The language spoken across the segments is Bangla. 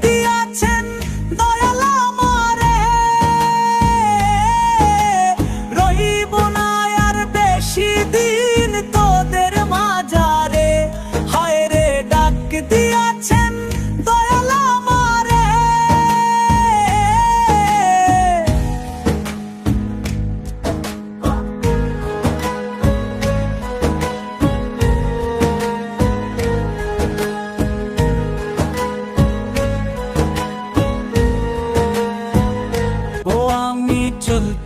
দিয়াছেন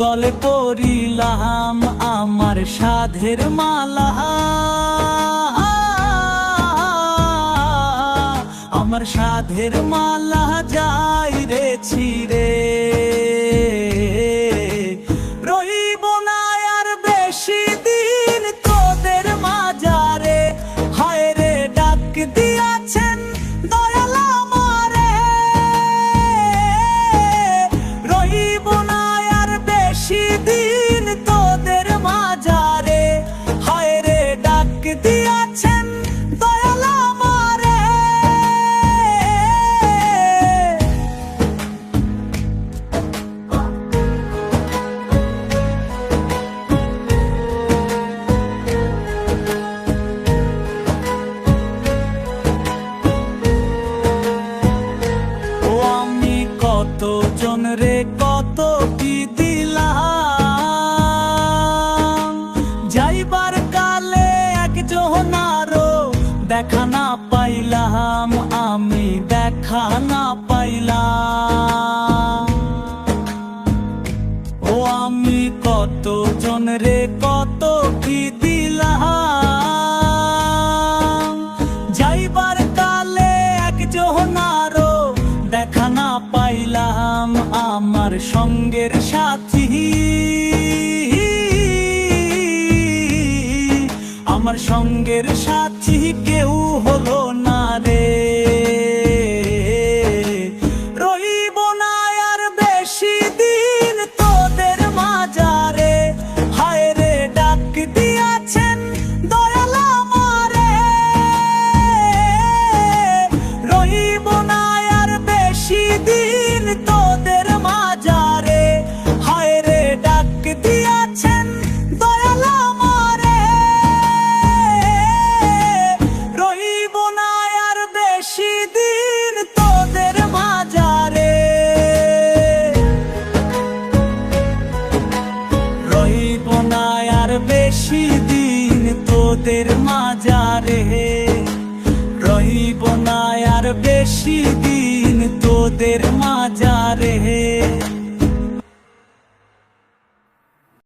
গলে পড়িলাম আমার সাধের মালা। আমার সাধের মালা যাই রে ছিড়ে কত জন রে কত কি দিলাম? যাইবার কালে একজন আরও দেখা না পাইলাম, আমি দেখা না পাইলাম। ও আমি কত জন রে কত কি সঙ্গের সাথী। আমার সঙ্গের সাথী কেউ তোদের মাজারে রহিব না আর বেশি দিন তোদের মাজারে